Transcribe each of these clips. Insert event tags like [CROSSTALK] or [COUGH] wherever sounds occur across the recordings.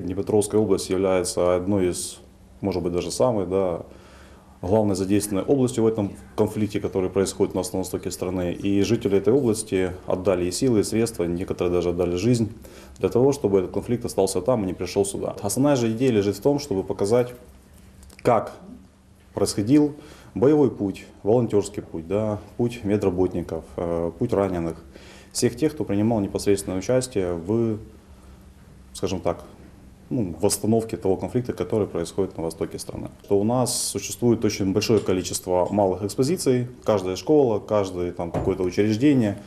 Днепропетровская область является одной из, может быть, даже самой, да, главной задействованной областью в этом конфликте, который происходит у нас на востоке страны. И жители этой области отдали и силы, и средства, некоторые даже отдали жизнь для того, чтобы этот конфликт остался там и не пришел сюда. Основная же идея лежит в том, чтобы показать, как происходил боевой путь, волонтерский путь, да, путь медработников, э, путь раненых, всех тех, кто принимал непосредственное участие в, скажем так, ну, восстановке того конфликта, который происходит на востоке страны. То у нас существует очень большое количество малых экспозиций, каждая школа, каждое там какое-то учреждение,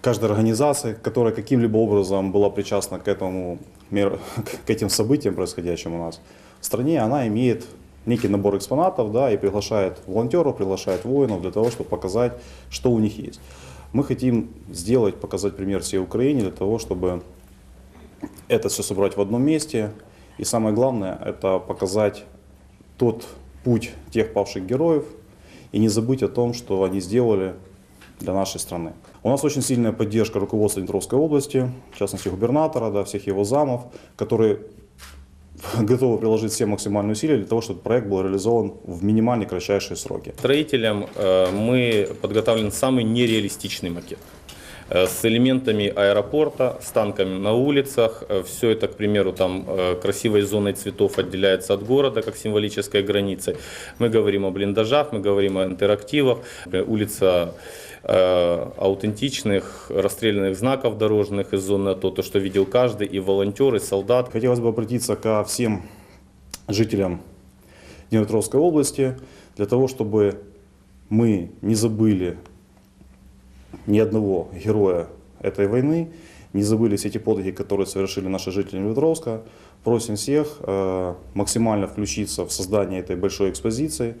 каждая организация, которая каким-либо образом была причастна к этому, [LAUGHS] к этим событиям, происходящим у нас в стране, она имеет некий набор экспонатов, да, и приглашает волонтеров, приглашает воинов для того, чтобы показать, что у них есть. Мы хотим сделать, показать пример всей Украине для того, чтобы это все собрать в одном месте. И самое главное, это показать тот путь тех павших героев и не забыть о том, что они сделали для нашей страны. У нас очень сильная поддержка руководства Днепровской области, в частности губернатора, да, всех его замов, которые [LAUGHS] готовы приложить все максимальные усилия для того, чтобы проект был реализован в минимально кратчайшие сроки. Строителям э, мы подготовлен самый нереалистичный макет с элементами аэропорта, с танками на улицах. Все это, к примеру, там э, красивой зоной цветов отделяется от города, как символической границей. Мы говорим о блиндажах, мы говорим о интерактивах. Э, Улица э, аутентичных расстрелянных знаков дорожных из зоны АТО, то, что видел каждый, и волонтер, и солдат. Хотелось бы обратиться ко всем жителям Днепропетровской области для того, чтобы мы не забыли ни одного героя этой войны, не забыли все эти подвиги, которые совершили наши жители Днепропетровска. Просим всех э, максимально включиться в создание этой большой экспозиции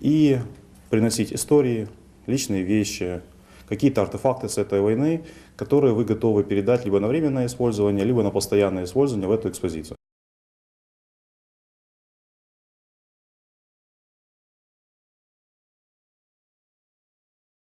и приносить истории, личные вещи, какие-то артефакты с этой войны, которые вы готовы передать либо на временное использование, либо на постоянное использование в эту экспозицию.